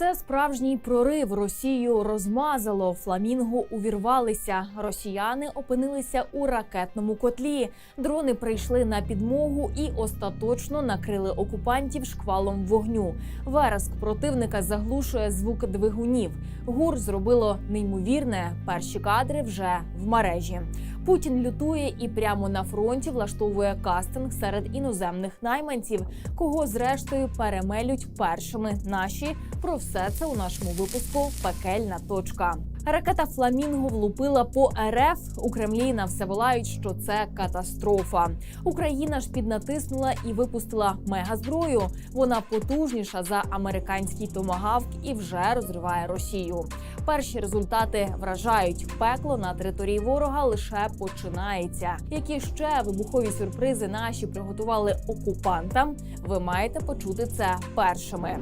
Це справжній прорив. Росію розмазало. Фламінго увірвалися. Росіяни опинилися у ракетному котлі. Дрони прийшли на підмогу і остаточно накрили окупантів шквалом вогню. Вереск противника заглушує звук двигунів. ГУР зробило неймовірне. Перші кадри вже в мережі. Путін лютує і прямо на фронті влаштовує кастинг серед іноземних найманців, кого зрештою перемелють першими наші. Про все це у нашому випуску Пекельна точка. Ракета Фламінго влупила по РФ. У Кремлі на все волають, що це катастрофа. Україна ж піднатиснула і випустила мегазброю. Вона потужніша за американський томагавк і вже розриває Росію. Перші результати вражають. Пекло на території ворога лише починається. Які ще вибухові сюрпризи наші приготували окупантам? Ви маєте почути це першими.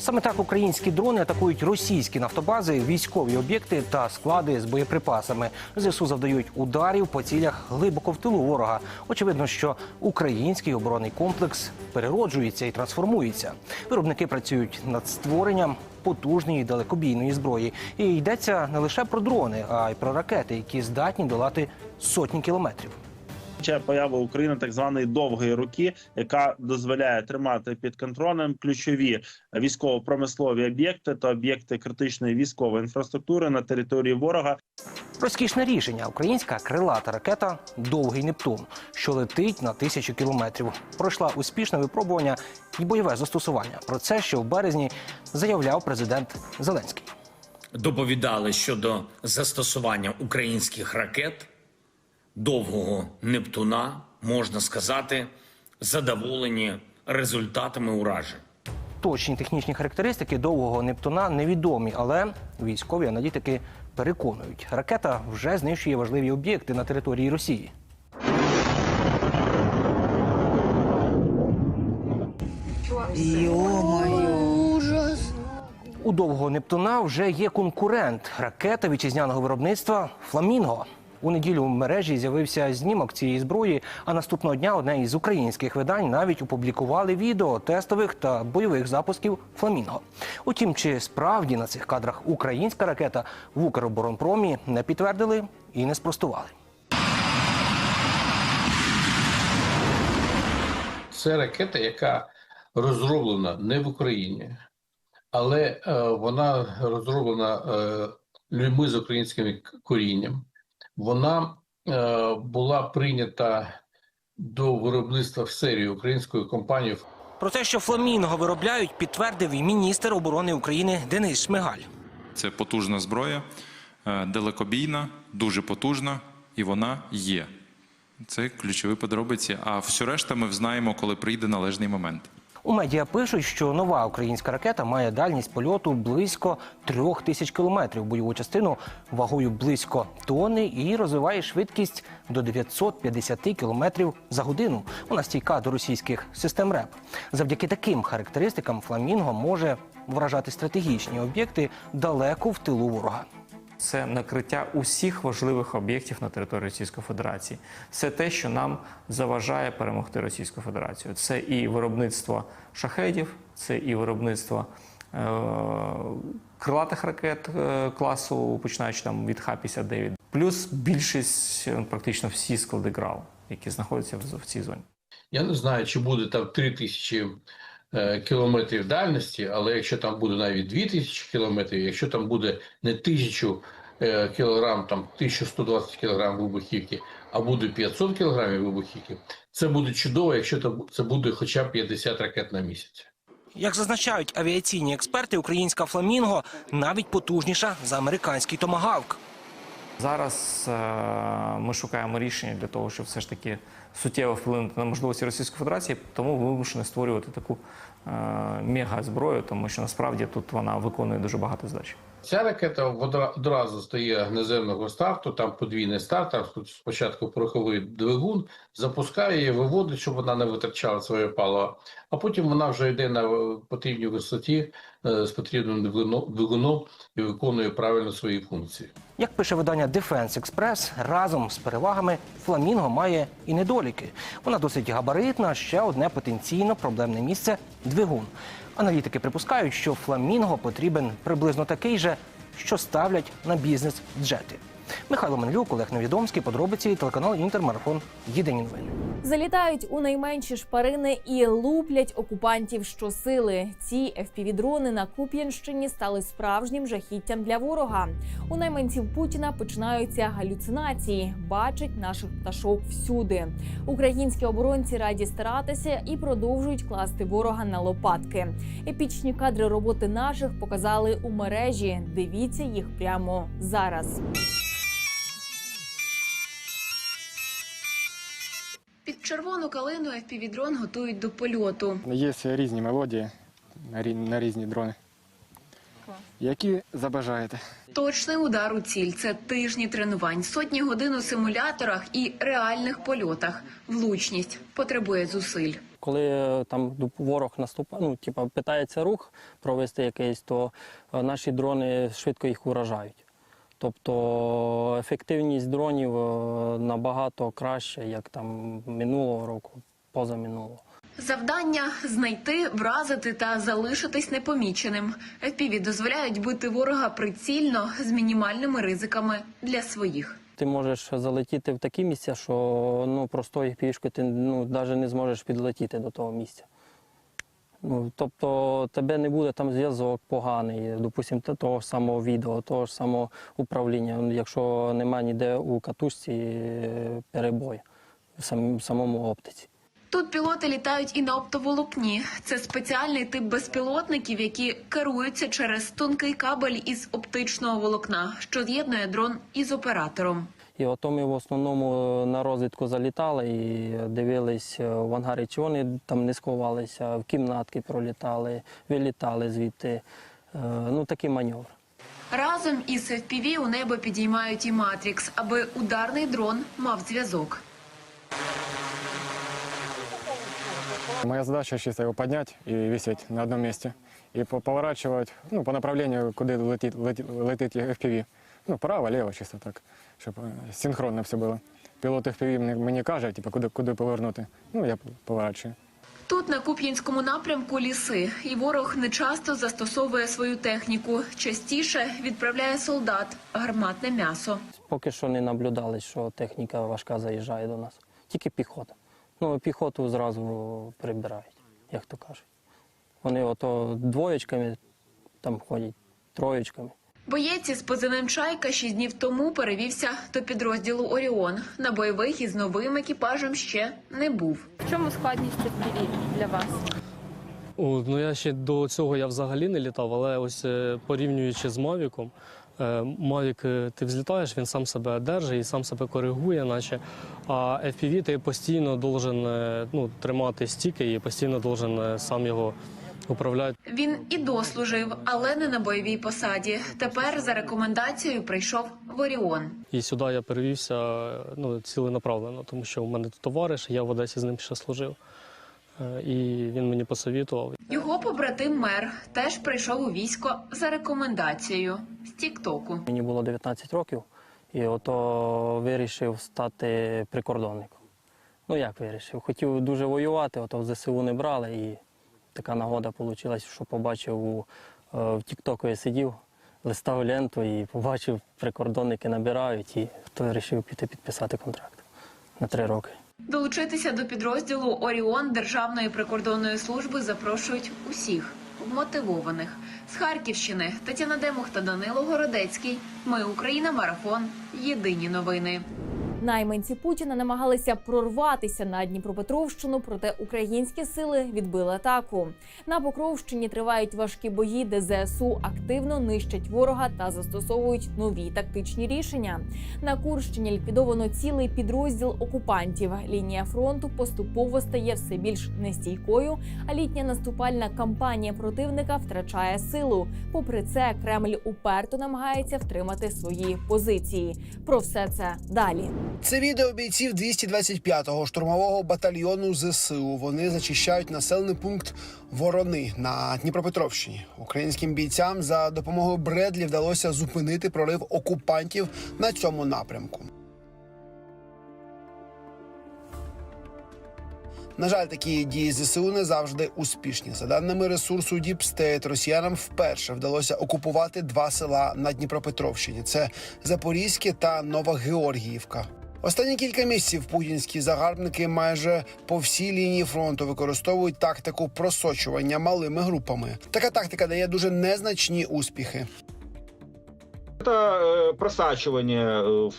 Саме так українські дрони атакують російські нафтобази, військові об'єкти та склади з боєприпасами. ЗСУ завдають ударів по цілях глибоко в тилу ворога. Очевидно, що український оборонний комплекс перероджується і трансформується. Виробники працюють над створенням потужної далекобійної зброї. І йдеться не лише про дрони, а й про ракети, які здатні долати сотні кілометрів. Ще поява України так званої довгої руки, яка дозволяє тримати під контролем ключові військово-промислові об'єкти та об'єкти критичної військової інфраструктури на території ворога. Розкішне рішення. Українська крилата ракета Довгий Нептун, що летить на тисячу кілометрів. Пройшла успішне випробування і бойове застосування. Про це ще в березні заявляв президент Зеленський. доповідали щодо застосування українських ракет довгого Нептуна, можна сказати, задоволені результатами уражень. Точні технічні характеристики довгого Нептуна невідомі, але військові аналітики переконують, ракета вже знищує важливі об'єкти на території Росії. У довгого Нептуна вже є конкурент ракета вітчизняного виробництва Фламінго. У неділю в мережі з'явився знімок цієї зброї. А наступного дня одне із українських видань навіть опублікували відео тестових та бойових запусків Фламінго. Утім, чи справді на цих кадрах українська ракета в Укроборонпромі не підтвердили і не спростували. Це ракета, яка розроблена не в Україні, але е, вона розроблена е, людьми з українським корінням. Вона е, була прийнята до виробництва в серії українською компанією Про те, що Фламінго виробляють, підтвердив і міністр оборони України Денис Шмигаль. Це потужна зброя, е, далекобійна, дуже потужна, і вона є. Це ключові подробиці. А всю решта ми взнаємо, коли прийде належний момент. У медіа пишуть, що нова українська ракета має дальність польоту близько трьох тисяч кілометрів, бойову частину вагою близько тонни і розвиває швидкість до 950 кілометрів за годину. Вона стійка до російських систем РЕП. Завдяки таким характеристикам Фламінго може вражати стратегічні об'єкти далеко в тилу ворога. Це накриття усіх важливих об'єктів на території Російської Федерації. Це те, що нам заважає перемогти Російську Федерацію. Це і виробництво шахедів, це і виробництво е- крилатих ракет е, класу, починаючи там від Х-59, плюс більшість, е, практично всі склади ГРАУ, які знаходяться в, цій зоні. Я не знаю, чи буде там 3 тисячі кілометрів дальності, але якщо там буде навіть 2 тисячі кілометрів, якщо там буде не тисячу е, кілограм, там 1120 кілограм вибухівки, а буде 500 кілограмів вибухівки, це буде чудово, якщо це буде хоча б 50 ракет на місяць. Як зазначають авіаційні експерти, українська Фламінго навіть потужніша за американський томагавк. Зараз е, ми шукаємо рішення для того, щоб все ж таки суттєво вплинути на можливості Російської Федерації, тому вимушені створювати таку е, мега-зброю, тому що насправді тут вона виконує дуже багато задач. Ця ракета одра- одразу стає наземного старту, там подвійний старт, там спочатку пороховий двигун, запускає її, виводить, щоб вона не витрачала своє паливо, а потім вона вже йде на е, потрібній висоті е, з потрібним двигуном- і виконує правильно свої функції. Як пише видання Defense Express, разом з перевагами Фламінго має і недоліки. Вона досить габаритна. Ще одне потенційно проблемне місце двигун. Аналітики припускають, що фламінго потрібен приблизно такий же, що ставлять на бізнес джети. Михайло Манлюк, Олег Невідомський, подробиці телеканал Інтермарафон. Єдині новини. Залітають у найменші шпарини і луплять окупантів щосили. Ці FPV-дрони на Куп'янщині стали справжнім жахіттям для ворога. У найманців Путіна починаються галюцинації. Бачать наших пташок всюди. Українські оборонці раді старатися і продовжують класти ворога на лопатки. Епічні кадри роботи наших показали у мережі. Дивіться їх прямо зараз. Червону калину FPV-дрон готують до польоту. Є різні мелодії на різні дрони. Які забажаєте? Точний удар у ціль це тижні тренувань, сотні годин у симуляторах і реальних польотах. Влучність потребує зусиль. Коли е, там ворог наступає, ну типа питається рух провести якийсь, то е, наші дрони швидко їх уражають. Тобто ефективність дронів е, набагато краще, як там минулого року, позаминулого. Завдання знайти, вразити та залишитись непоміченим. FPV дозволяють бити ворога прицільно з мінімальними ризиками для своїх. Ти можеш залетіти в такі місця, що ну простою пішкою ти ну навіть не зможеш підлетіти до того місця. Ну, тобто тебе не буде там зв'язок поганий, допустимо, того ж самого відео, того ж самого управління, якщо немає ніде у катушці е, перебою в самому оптиці. Тут пілоти літають і на оптоволокні. Це спеціальний тип безпілотників, які керуються через тонкий кабель із оптичного волокна, що з'єднує дрон із оператором. І ото ми в основному на розвідку залітали і дивились е, в ангарі, чи вони там не сховалися, в кімнатки пролітали, вилітали звідти. Е, Ну, такий маневр. Разом із FPV у небо підіймають і Матрікс, аби ударний дрон мав зв'язок. Моя задача чисто его поднять и висеть на одном месте. И по- поворачивать ну, по направлению, куда летит, летит, летит FPV. Ну, право, лево, чисто так, чтобы синхронно все было. Пілот FPV мені, мені каже, типу, куди, куди повернути. Ну, я поворачую. Тут на Куп'янському напрямку ліси, і ворог не часто застосовує свою техніку. Частіше відправляє солдат, гарматне м'ясо. Поки що не наблюдали, що техніка важка заїжджає до нас. Тільки піхота. Ну, піхоту зразу прибирають, як то кажуть. Вони ото двоєчками там ходять, троєчками. Боєць із позивним Чайка шість днів тому перевівся до підрозділу Оріон. На бойових із новим екіпажем ще не був. В чому складність FPV для вас? О, ну я ще до цього я взагалі не літав, але ось е, порівнюючи з Мавіком, е, Мавік е, ти взлітаєш, він сам себе одержує і сам себе коригує, наче. А FPV ти постійно должен ну, тримати стіки і постійно должен сам його управляти. Він і дослужив, але не на бойовій посаді. Тепер за рекомендацією прийшов в Оріон. І сюди я перевівся ну, ціленаправленно, тому що у мене тут товариш, я в Одесі з ним ще служив. Е, І він мені посовітував. Його побратим мер теж прийшов у військо за рекомендацією з Тіктоку. Мені було 19 років, і ото вирішив стати прикордонником. Ну як вирішив? Хотів дуже воювати, ото в ЗСУ не брали, і така нагода вийшла, що побачив у е, в Тіктоку я сидів, листав ленту і побачив, прикордонники набирають, і то вирішив піти підписати контракт на три роки. Долучитися до підрозділу Оріон Державної прикордонної служби запрошують усіх вмотивованих з Харківщини. Тетяна Демух та Данило Городецький. Ми Україна. Марафон. Єдині новини. Найманці Путіна намагалися прорватися на Дніпропетровщину, проте українські сили відбили атаку. На Покровщині тривають важкі бої, де ЗСУ активно нищать ворога та застосовують нові тактичні рішення. На Курщині ліквідовано цілий підрозділ окупантів. Лінія фронту поступово стає все більш нестійкою, а літня наступальна кампанія противника втрачає силу. Попри це, Кремль уперто намагається втримати свої позиції. Про все це далі. Це відео бійців 225-го штурмового батальйону ЗСУ. Вони зачищають населений пункт Ворони на Дніпропетровщині. Українським бійцям за допомогою Бредлі вдалося зупинити прорив окупантів на цьому напрямку. На жаль, такі дії ЗСУ не завжди успішні. За даними ресурсу State, росіянам вперше вдалося окупувати два села на Дніпропетровщині: це Запорізьке та Новогеоргіївка. Останні кілька місяців путінські загарбники майже по всій лінії фронту використовують тактику просочування малими групами. Така тактика дає дуже незначні успіхи. Это э, просачивание э, в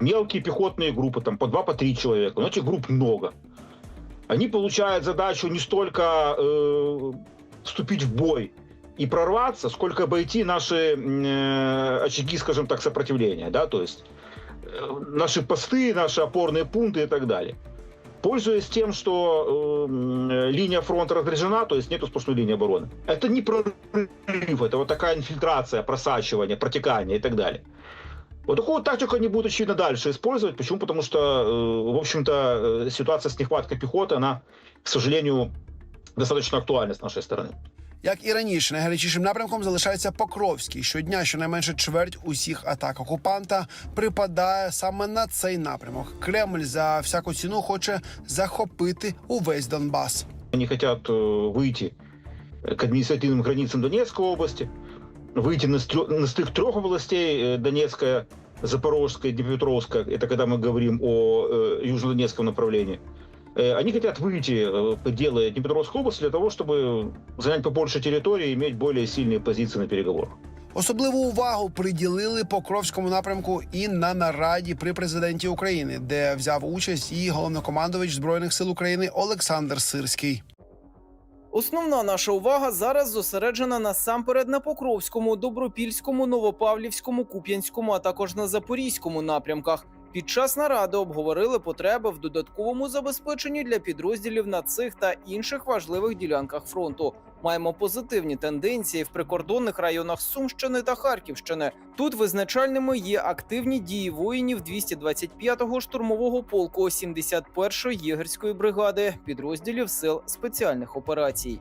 мелкие пехотные группы, там по два, по три человека. Но этих групп много. Они получают задачу не столько э, вступить в бой и прорваться, сколько обойти наши м, э, очаги, скажем так, сопротивления, да, то есть э, наши посты, наши опорные пункты и так далее. Пользуясь тем, что э, м, линия фронта разряжена, то есть нету сплошной линии обороны. Это не прорыв, это вот такая инфильтрация, просачивание, протекание и так далее. Вот такую вот тактику они будут, очевидно, дальше использовать. Почему? Потому что, э, в общем-то, э, ситуация с нехваткой пехоты, она, к сожалению, достаточно актуальна с нашей стороны. Як і раніше, найгарячішим напрямком залишається Покровський. Щодня щонайменше чверть усіх атак окупанта припадає саме на цей напрямок. Кремль за всяку ціну хоче захопити увесь Донбас. Они хотят э, выйти к административным границам Донецкой области, выйти на, стрё- на стык трех областей э, Донецкая, Запорожская, Днепропетровская. Это когда мы говорим о э, южнодонецком направлении. Э, Они хотят выйти э, в пределы Днепропетровской области для того, чтобы занять побольше территории и иметь более сильные позиции на переговорах. Особливу увагу приділили Покровському напрямку і на нараді при президенті України, де взяв участь і головнокомандувач збройних сил України Олександр Сирський. Основна наша увага зараз зосереджена насамперед на Покровському, Добропільському, Новопавлівському, Куп'янському, а також на Запорізькому напрямках. Під час наради обговорили потреби в додатковому забезпеченні для підрозділів на цих та інших важливих ділянках фронту. Маємо позитивні тенденції в прикордонних районах Сумщини та Харківщини. Тут визначальними є активні дії воїнів 225-го штурмового полку 71-ї єгерської бригади, підрозділів сил спеціальних операцій.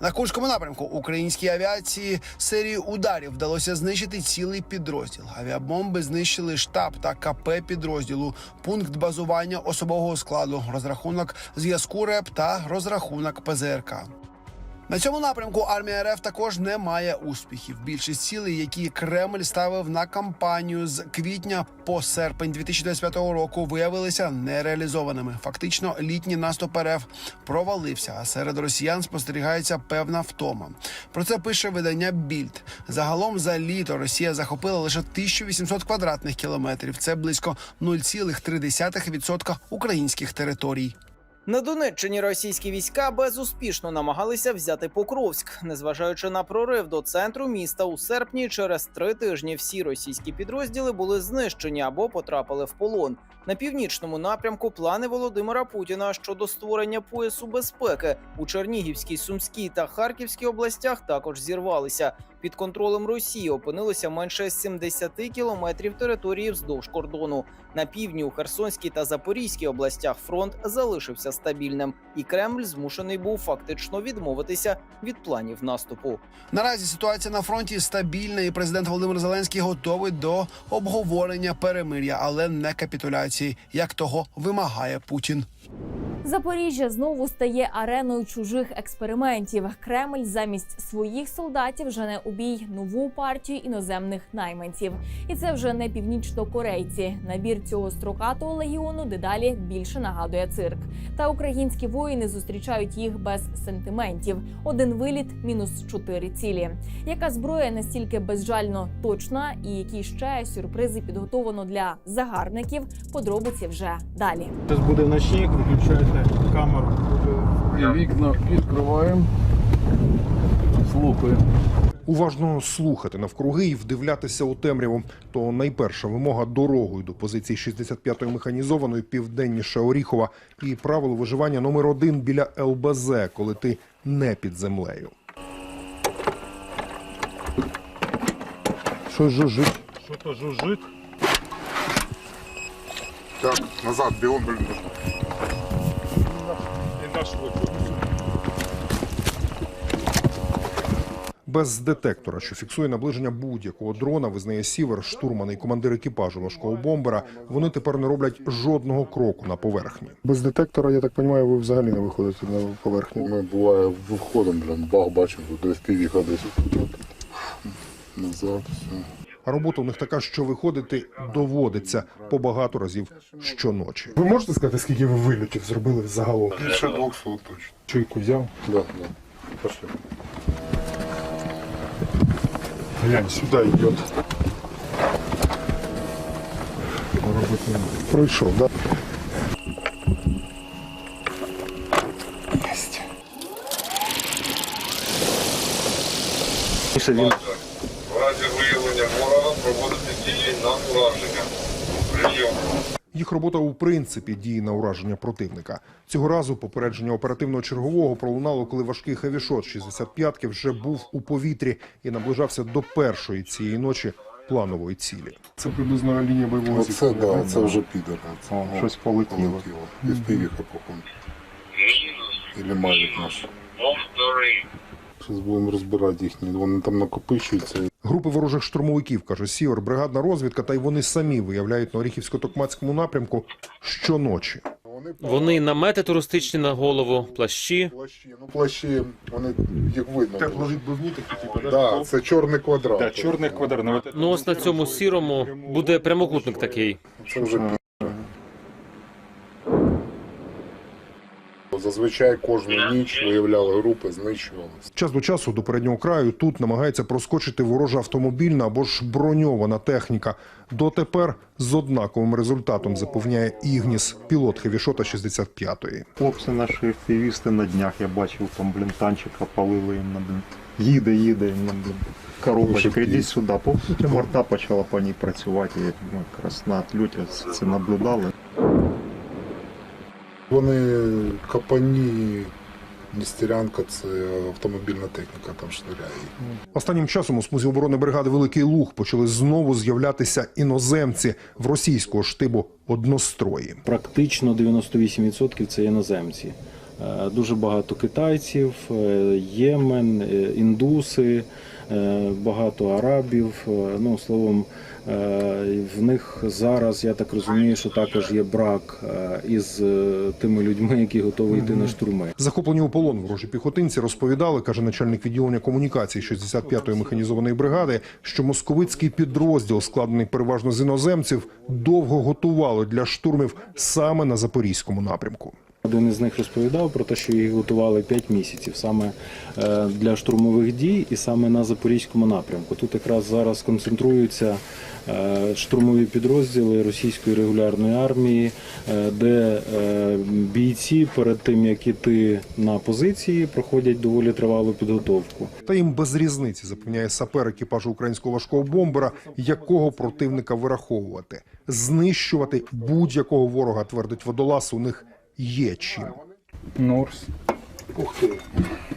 На Курському напрямку українській авіації серію ударів вдалося знищити цілий підрозділ. Авіабомби знищили штаб та КП підрозділу, пункт базування особового складу, розрахунок зв'язку РЕП та розрахунок ПЗРК. На цьому напрямку армія РФ також не має успіхів. Більшість цілей, які Кремль ставив на кампанію з квітня по серпень 2025 року, виявилися нереалізованими. Фактично, літній наступ РФ провалився, а серед росіян спостерігається певна втома. Про це пише видання Більд. Загалом за літо Росія захопила лише 1800 квадратних кілометрів. Це близько 0,3% українських територій. На Донеччині російські війська безуспішно намагалися взяти Покровськ, незважаючи на прорив до центру міста у серпні. Через три тижні всі російські підрозділи були знищені або потрапили в полон. На північному напрямку плани Володимира Путіна щодо створення поясу безпеки у Чернігівській, Сумській та Харківській областях також зірвалися. Під контролем Росії опинилося менше 70 кілометрів території вздовж кордону. На півдні у Херсонській та Запорізькій областях фронт залишився стабільним, і Кремль змушений був фактично відмовитися від планів наступу. Наразі ситуація на фронті стабільна, і президент Володимир Зеленський готовий до обговорення перемир'я, але не капітуляції, як того вимагає Путін. Запоріжжя знову стає ареною чужих експериментів. Кремль замість своїх солдатів жене у бій нову партію іноземних найманців. І це вже не північнокорейці. Набір цього строкатого легіону дедалі більше нагадує цирк. Та українські воїни зустрічають їх без сентиментів. Один виліт, мінус чотири цілі. Яка зброя настільки безжально точна, і які ще сюрпризи підготовлено для загарбників? Подробиці вже далі. Зараз буде ночник, виключаєте камеру. І вікна відкриваємо. Слухаємо. Уважно слухати навкруги і вдивлятися у темряву. То найперша вимога дорогою до позиції 65-ї механізованої південніше Оріхова і правило виживання номер один біля ЛБЗ, коли ти не під землею. Щось жужжить. Що то жужжить? Так, назад, бігом, блін. І наш без детектора, що фіксує наближення будь-якого дрона, визнає Сівер, штурман і командир екіпажу важкого бомбера. Вони тепер не роблять жодного кроку на поверхні. Без детектора, я так розумію, ви взагалі не виходите на поверхню. Ми буває виходимо, блін, бах, бачимо, десь півіха десь. Назад, все. А робота у них така, що виходити доводиться по багато разів щоночі. Ви можете сказати, скільки ви вильотів зробили загалом? Більше 200 точно. Чуйку взяв? Да, да. Пошли. Глянь, сюди йде. Пройшов, да? Єсть. Він В разі виявлення ворога проводити дії на ураження. Прийом. Їх робота у принципі діє на ураження противника. Цього разу попередження оперативного чергового пролунало, коли важкий хевішот 65-ки вже був у повітрі і наближався до першої цієї ночі планової цілі. Це приблизно лінія бойового Оце, да, це вже підер. Це, Ага, щось полетіло. Із півіха, походу. Или мавік наш. Зараз будемо розбирати їхні. Вони там накопичуються. Групи ворожих штурмовиків, каже Сівер, бригадна розвідка, та й вони самі виявляють на Оріхівсько-Токмацькому напрямку щоночі. Вони намети туристичні на голову, плащі. Плащі, Ну, плащі, вони їх видно. Тепловідбивні такі, типу, Да, це чорний квадрат. Да, чорний квадрат. Ну, Ну ось на цьому сірому буде прямокутник такий. Це вже Зазвичай кожну ніч виявляли групи, знищували. Час до часу до переднього краю тут намагається проскочити ворожа автомобільна або ж броньована техніка. Дотепер з однаковим результатом запевняє Ігніс, пілот хевішота 65-ї. Хлопці наші активісти на днях, я бачив, там, блін, танчика палили їм на блін. Їде, їде, їм на блін. Коробочка, іди сюди. По почала по ній працювати. Я ну, якраз на отльоті це наблюдали. Вони капані, Нестерянка, це автомобільна техніка, там шниряє. Останнім часом у смузі оборони бригади Великий Луг почали знову з'являтися іноземці в російського штибу однострої. Практично 98% це іноземці. Е, Дуже багато китайців, е, Ємен, е, індуси, багато арабів. Ну, словом, в них зараз, я так розумію, що також є брак е, із е, тими людьми, які готові йти на штурми. Захоплені у полон ворожі піхотинці розповідали, каже начальник відділення комунікацій 65-ї механізованої бригади, що московицький підрозділ, складений переважно з іноземців, довго готували для штурмів саме на запорізькому напрямку. Один із них розповідав про те, що їх готували 5 місяців саме е, для штурмових дій і саме на запорізькому напрямку. Тут якраз зараз концентруються е, штурмові підрозділи російської регулярної армії, е, де е, бійці перед тим як іти на позиції проходять доволі тривалу підготовку. Та їм без різниці запевняє сапер екіпажу українського важкого бомбера, якого противника вираховувати, знищувати будь-якого ворога, твердить водолаз. У них є чим. Норс. Ух ти.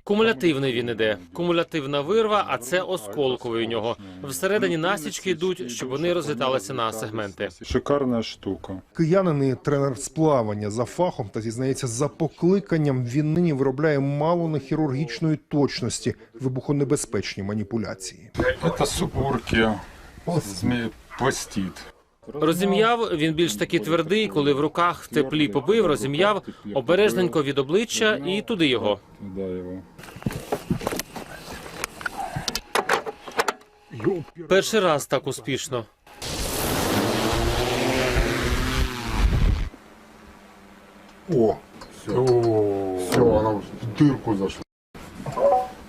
Кумулятивний він іде. Кумулятивна вирва, а це осколковий у нього. Всередині насічки йдуть, щоб вони розліталися на сегменти. Шикарна штука. Киянин і тренер з плавання за фахом та зізнається за покликанням. Він нині виробляє мало не хірургічної точності вибухонебезпечні маніпуляції. Це супурки. Змій пластит. Розім'яв він більш таки твердий, коли в руках теплі побив, розім'яв обережненько від обличчя і туди його. Перший раз так успішно. О, все. Вона в дирку зайшла.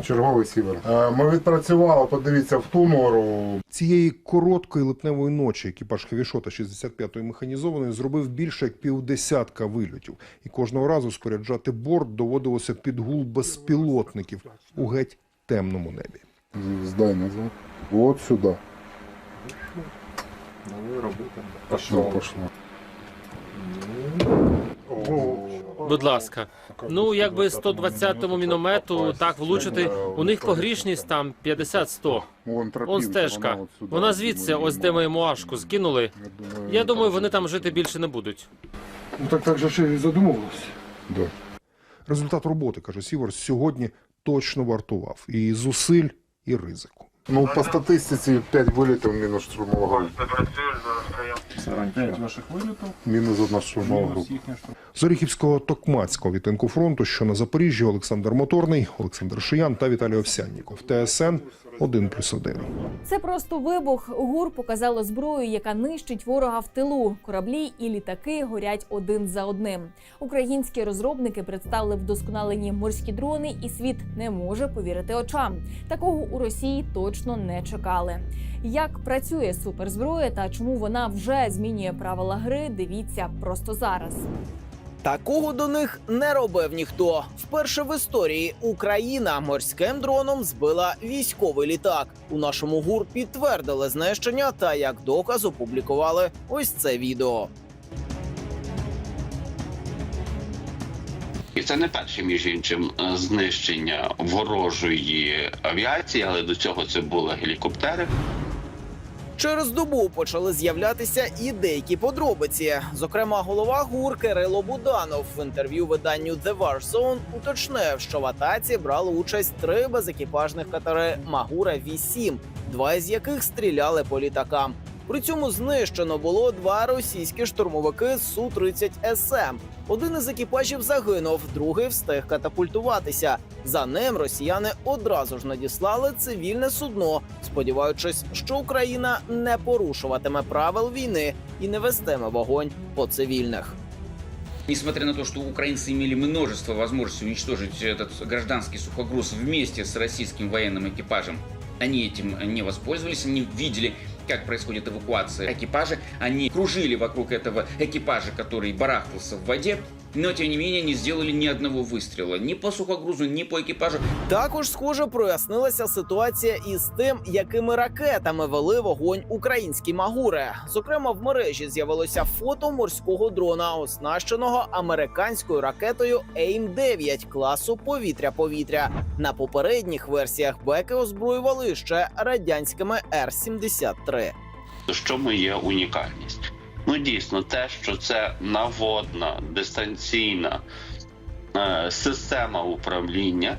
Черговий сівер. Е, Ми відпрацювали, подивіться, в ту нору. Цієї короткої липневої ночі екіпаж Хевішота 65-ї механізованої зробив більше як півдесятка вильотів, і кожного разу споряджати борт доводилося під гул безпілотників у геть темному небі. Здай назад. Вот сюди. Пошло, пошло. Будь ласка. Ну, якби 120-му міномету так влучити, у них погрішність там 50-100. Он стежка. Вона звідси, ось де ми муашку скинули. Я думаю, вони там жити більше не будуть. Ну так так же ж і задумувалося. Да. Результат роботи, каже Сівер, сьогодні точно вартував і зусиль, і ризику. Ну, по статистиці 5 вилітів мінус штурмова група. П'ять ваших вилітів. Мінус одна штурмова група. З Оріхівського Токмацького відтинку фронту, що на Запоріжжі, Олександр Моторний, Олександр Шиян та Віталій Овсянніков. ТСН 1+,1. Це просто вибух. ГУР показало зброю, яка нищить ворога в тилу. Кораблі і літаки горять один за одним. Українські розробники представили вдосконалені морські дрони, і світ не може повірити очам. Такого у Росії точно не чекали. Як працює суперзброя та чому вона вже змінює правила гри? Дивіться просто зараз. Такого до них не робив ніхто. Вперше в історії Україна морським дроном збила військовий літак. У нашому гур підтвердили знищення та як доказ опублікували ось це відео. І це не перше, між іншим, е, знищення ворожої авіації, але до цього це були гелікоптери. Через добу почали з'являтися і деякі подробиці. Зокрема, голова ГУР Кирило Буданов в інтерв'ю виданню The War Zone уточнив, що в атаці брали участь три безекіпажних катери Магура 8 два із яких стріляли по літакам. При цьому знищено було два російські штурмовики су 30 СМ. Один із екіпажів загинув, другий встиг катапультуватися. За ним росіяни одразу ж надіслали цивільне судно, сподіваючись, що Україна не порушуватиме правил війни і не вестиме вогонь по цивільних. Несмотря на то, что украинцы имели множество возможностей уничтожить этот гражданский сухогруз вместе с российским военным экипажем, они этим не воспользовались, они видели, как происходит эвакуация экипажа, они кружили вокруг этого экипажа, который барахтался в воде, но тем не менее не сделали ни одного выстрела ни по сухогрузу, ни по экипажу. Також, схоже, прояснилася ситуація із тим, якими ракетами вели вогонь українські магури. Зокрема, в мережі з'явилося фото морського дрона, оснащеного американською ракетою AIM-9 класу повітря-повітря. На попередніх версіях беки озброювали ще радянськими Р-73. В чому є унікальність? Ну дійсно, те, що це наводна дистанційна е, система управління.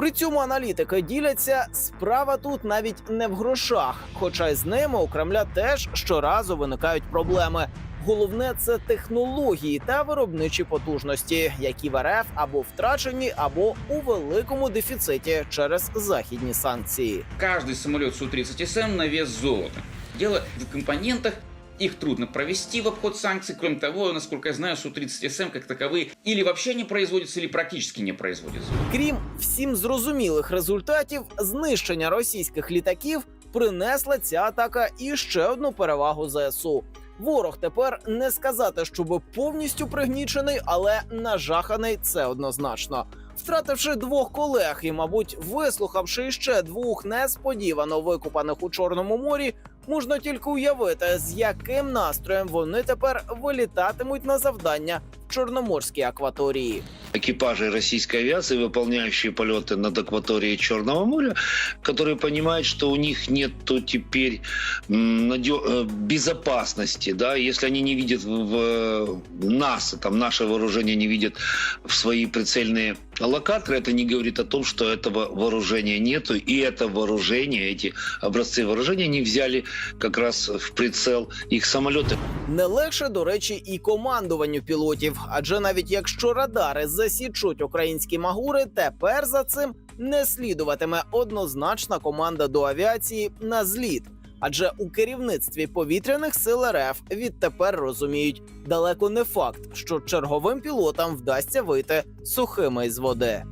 При цьому аналітики діляться, справа тут навіть не в грошах, хоча й з ними у Кремля теж щоразу виникають проблеми. Головне це технології та виробничі потужності, які в РФ або втрачені, або у великому дефіциті через західні санкції. Каждый самолет Су-30СМ на вес золота. Дело в компонентах, их трудно провести в обход санкций. Кроме того, насколько я знаю, Су-30СМ как таковые или вообще не производятся, или практически не производятся. Крім всім зрозумілих результатів, знищення російських літаків принесла ця атака і ще одну перевагу ЗСУ. Ворог тепер не сказати, щоб повністю пригнічений, але нажаханий це однозначно. Втративши двох колег і, мабуть, вислухавши ще двох несподівано викупаних у Чорному морі, можна тільки уявити, з яким настроєм вони тепер вилітатимуть на завдання в Чорноморській акваторії экипажи российской авиации, выполняющие полеты над акваторией Черного моря, которые понимают, что у них нет теперь м, надё- э, безопасности, да, если они не видят в, в нас, там наше вооружение не видит в свои прицельные локаторы, это не говорит о том, что этого вооружения нету, и это вооружение, эти образцы вооружения они взяли как раз в прицел их самолеты. Не легше, до речі, і командуванню пілотів, адже навіть якщо радари засічуть українські магури, тепер за цим не слідуватиме однозначна команда до авіації на зліт. Адже у керівництві повітряних сил РФ відтепер розуміють, далеко не факт, що черговим пілотам вдасться вийти сухими із води.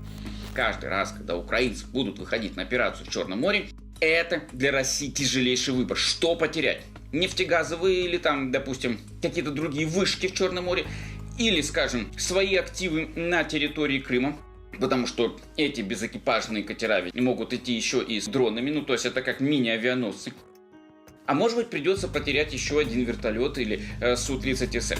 Каждый раз, когда украинцы будут выходить на операцию в Черном море, это для России тяжелейший выбор. Что потерять? Нефтегазовые или там, допустим, какие-то другие вышки в Черном море? Или, скажем, свои активы на территории Крыма? Потому что эти безэкипажные катера ведь могут идти еще и с дронами, ну то есть это как мини-авианосцы. А может быть придется потерять еще один вертолет или э, Су-30СМ.